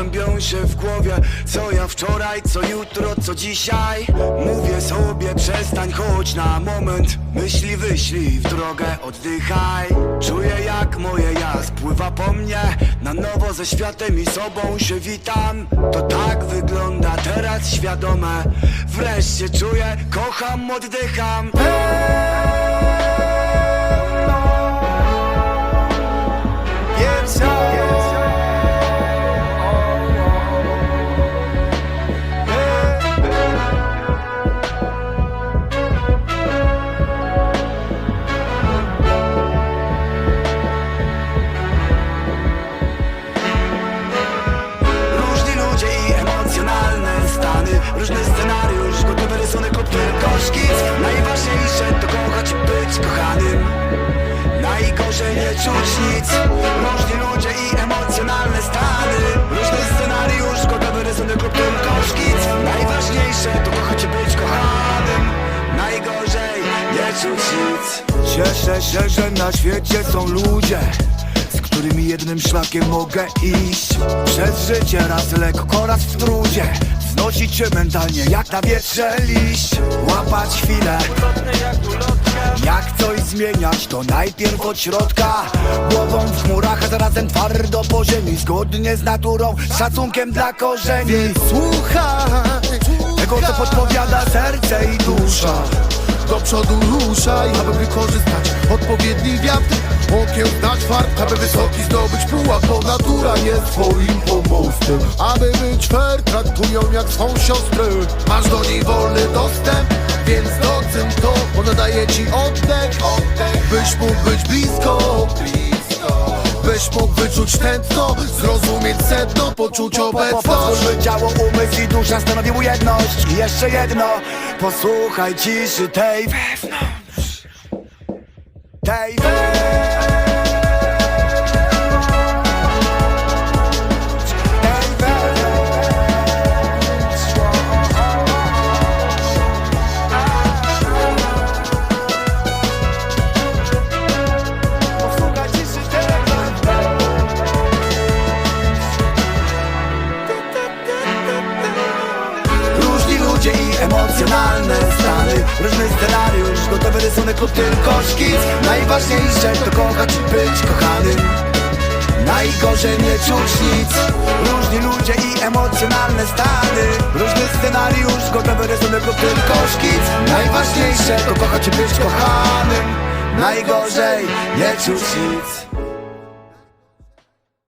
kłębią się w głowie. Co ja wczoraj, co jutro, co dzisiaj? Mówię sobie przestań, chodź na moment. Myśli wyślij w drogę, oddychaj. Czuję jak moje ja spływa po mnie. Na nowo ze światem i sobą się witam. To tak wygląda teraz świadome. Wreszcie czuję, kocham, oddycham. Pierwsza szkic Najważniejsze to kochać, być kochanym. Najgorzej nie czuć nic. Różni ludzie i emocjonalne stany. Różny scenariusz, gotowy rysunek lub tylko szkic. Najważniejsze to kochać być kochanym. Najgorzej nie czuć nic. Cieszę się, że na świecie są ludzie którymi jednym szlakiem mogę iść. Przez życie raz lekko, raz w trudzie Znosić się mentalnie jak na wietrze liść. Łapać chwilę. Jak coś zmieniać to najpierw od środka. Głową w chmurach, a zarazem twardo po ziemi. Zgodnie z naturą, z szacunkiem dla korzeni. Słuchaj Tego co podpowiada serce i dusza Do przodu ruszaj, aby wykorzystać odpowiedni wiatr. Okiełznać fart, aby wysoki zdobyć pułap Bo natura jest twoim pomostem. Aby być fair, traktują jak swą siostrę. Masz do niej wolny dostęp, więc docen to Ona daje ci oddech, oddech. Byś mógł być blisko, wyczuć tętno, zrozumieć sedno, poczuć obecność. Pozwól, by ciało, umysł i dusza stanowiły jedność. I jeszcze jedno, posłuchaj ciszy tej wewnątrz. Tej wewnątrz Ludzie i emocjonalne stany. Różny scenariusz, gotowy rysunek lub tylko szkic. Najważniejsze to kochać i być kochanym. Najgorzej nie czuć nic. Różni ludzie i emocjonalne stany. Różny scenariusz, gotowy rysunek lub tylko szkic. Najważniejsze to kochać i być kochanym. Najgorzej nie czuć nic